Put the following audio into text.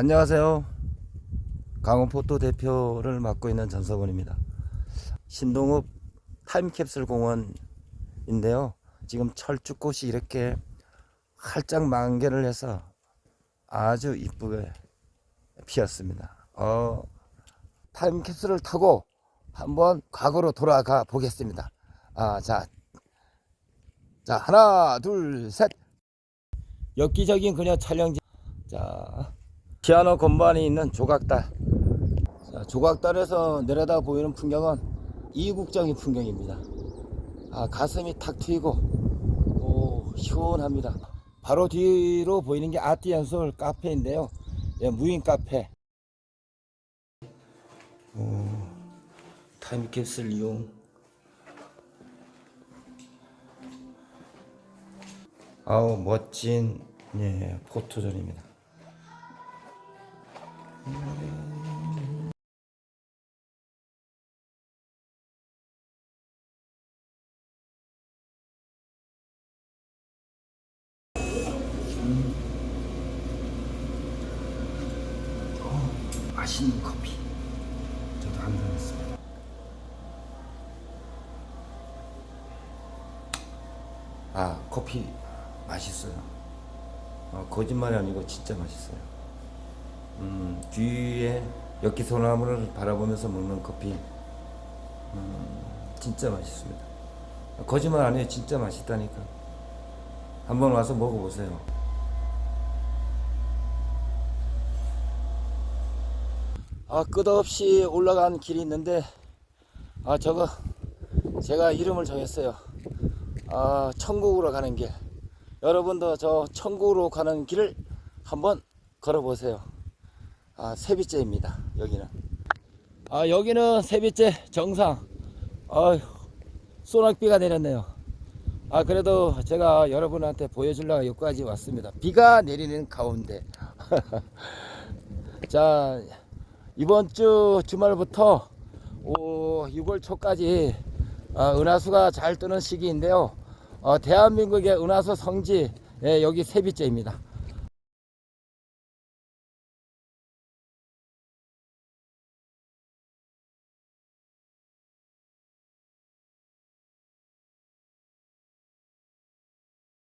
안녕하세요. 강원포토 대표를 맡고 있는 전서원입니다. 신동읍 타임캡슐 공원인데요. 지금 철쭉꽃이 이렇게 활짝 만개를 해서 아주 이쁘게 피었습니다. 어, 타임캡슐을 타고 한번 과거로 돌아가 보겠습니다. 아, 자, 자 하나, 둘, 셋. 엽기적인 그녀 촬영지. 자, 피아노 건반이 있는 조각달. 자, 조각달에서 내려다 보이는 풍경은 이국적인 풍경입니다. 아, 가슴이 탁 트이고, 오, 시원합니다. 바로 뒤로 보이는 게 아띠 연솔 카페인데요. 예, 무인 카페. 오, 타임캡슐 이용. 아우, 멋진, 예, 포토존입니다. 맛있는 커피. 저도 한 잔 했습니다. 아, 커피 맛있어요. 어, 거짓말이 아니고 진짜 맛있어요. 음, 뒤에 엽기 소나무를 바라보면서 먹는 커피. 음, 진짜 맛있습니다. 거짓말 아니에요. 진짜 맛있다니까. 한번 와서 먹어보세요. 아 끝없이 올라간 길이 있는데 아 저거 제가 이름을 정했어요. 아 천국으로 가는 길. 여러분도 저 천국으로 가는 길을 한번 걸어보세요. 아 세비째입니다 여기는. 아 여기는 세비째 정상. 아휴 소낙비가 내렸네요. 아 그래도 제가 여러분한테 보여주려고 여기까지 왔습니다. 비가 내리는 가운데. 자 이번 주 주말부터 오, 6월 초까지 어, 은하수가 잘 뜨는 시기인데요. 어, 대한민국의 은하수 성지 예, 여기 세비째입니다.